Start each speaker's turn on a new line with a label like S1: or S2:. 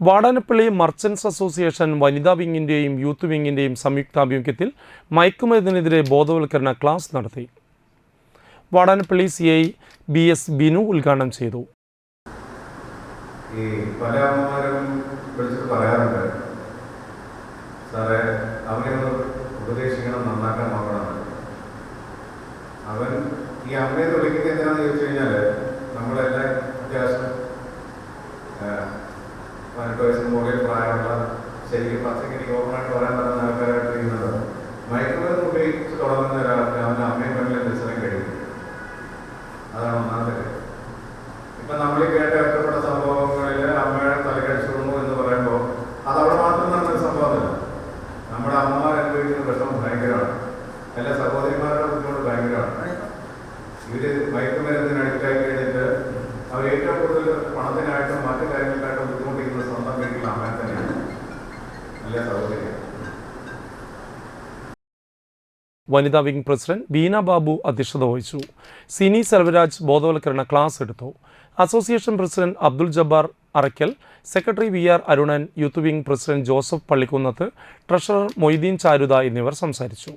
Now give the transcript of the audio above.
S1: Vadanappally merchants association വനിതാ വിങ്ങിന്റെയും youth വിങ്ങിന്റെയും സംയുക്താഭിമുഖ്യത്തിൽ മയക്കുമരുന്നിനെതിരെ ബോധവൽക്കരണ class നടത്തി. Vadanappally C I B S Binu ഉദ്ഘാടനം ചെയ്തു.
S2: പല അമ്മമാരും വിളിച്ചിട്ട് പറയാറുണ്ട് സാറേ അവനെ ഒന്ന് ഉപദേശിക്കണം നന്നാക്കാൻ അവൻ ഈ അമ്മയെ തുടങ്ങിയത് എന്താണെന്ന് ചോദിച്ചു കഴിഞ്ഞാൽ നമ്മളെല്ലാം അത്യാവശ്യം പതിനെട്ട് മുകളിൽ പ്രായമുള്ള ശരിക്കും പച്ചക്ക് എനിക്ക് ഓപ്പണായിട്ട് പറയാൻ പറ്റുന്ന ആൾക്കാരായിട്ട് ഇരിക്കുന്നത്. മയക്കുമരുന്ന് ഉപയോഗിച്ച് തുടങ്ങുന്ന ഒരാൾക്ക് അവന്റെ അമ്മയും പെണ്ണിലെ നിശ്ചയം കഴിയും. അതാണ് ഒന്നാമത്തെ കാര്യം. ഇപ്പം നമ്മൾ കേട്ട ഒറ്റപ്പെട്ട സംഭവങ്ങളിൽ അമ്മയുടെ തലക്കടിച്ചു വിടുന്നു എന്ന് പറയുമ്പോൾ അത് അവിടെ മാത്രം നടന്നൊരു സംഭവമല്ല. നമ്മുടെ അമ്മ അനുഭവിക്കുന്ന വിഷമം ഭയങ്കരമാണ്. എല്ലാ സഹോദരിമാരുടെ ബുദ്ധിമുട്ട് ഭയങ്കരമാണ്. ഇവർ മയക്കുമരുന്നിന് അഡിക്റ്റായി കഴിഞ്ഞിട്ട് അവർ ഏറ്റവും കൂടുതൽ പണത്തിനായിട്ടും മറ്റു കാര്യങ്ങൾക്കായിട്ടും
S1: വനിതാ വിംഗ് പ്രസിഡന്റ് ബീന ബാബു അധ്യക്ഷത വഹിച്ചു. സിനി സെൽവരാജ് ബോധവൽക്കരണ ക്ലാസ് എടുത്തു. Association president Abdul Jabbar Araikkal secretary V R Arunan youth wing president Joseph Pallikkunnath treasurer Moideen Charutha എന്നിവർ സംസാരിച്ചു.